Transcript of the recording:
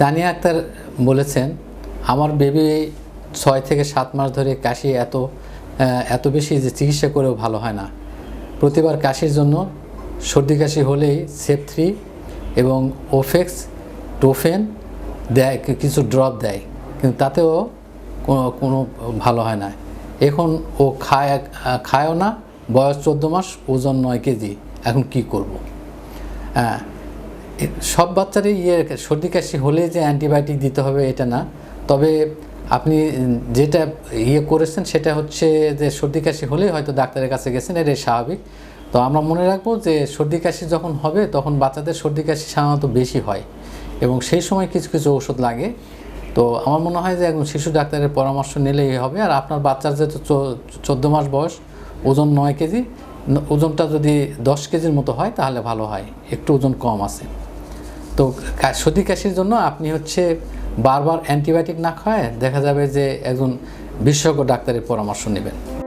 তানিয়া আক্তার বলেছেন, আমার বেবি ছয় থেকে সাত মাস ধরে কাশি এত এত বেশি যে চিকিৎসা করেও ভালো হয় না। প্রতিবার কাশির জন্য সর্দি কাশি হলেই সেপ থ্রি এবং ওফেক্স, টোফেন দেয় কিছু ড্রপ দেয়, কিন্তু তাতেও কোনো ভালো হয় না। এখন ও খায়, খায়ও না, বয়স চোদ্দ মাস, ওজন নয় কেজি। এখন কি করব? হ্যাঁ সব বাচ্চারই ইয়ে সর্দি কাশি হলে যে অ্যান্টিবায়োটিক দিতে হবে এটা না। তবে আপনি যেটা ইয়ে করেছেন সেটা হচ্ছে যে সর্দি কাশি হলেই হয়তো ডাক্তারের কাছে গেছেন, এটাই স্বাভাবিক। তো আমরা মনে রাখব যে সর্দি কাশি যখন হবে তখন বাচ্চাদের সর্দি কাশি সাধারণত বেশি হয় এবং সেই সময় কিছু কিছু ওষুধ লাগে। তো আমার মনে হয় যে একজন শিশু ডাক্তারের পরামর্শ নিলেই হবে। আর আপনার বাচ্চার যেহেতু চোদ্দ মাস বয়স, ওজন নয় কেজি ওজনটা যদি দশ কেজির মতো হয় তাহলে ভালো হয়, একটু ওজন কম আছে। তো সর্দি কাশির জন্য আপনি হচ্ছে বারবার অ্যান্টিবায়োটিক না খায় দেখা যাবে যে একজন বিশেষজ্ঞ ডাক্তারের পরামর্শ নেবেন।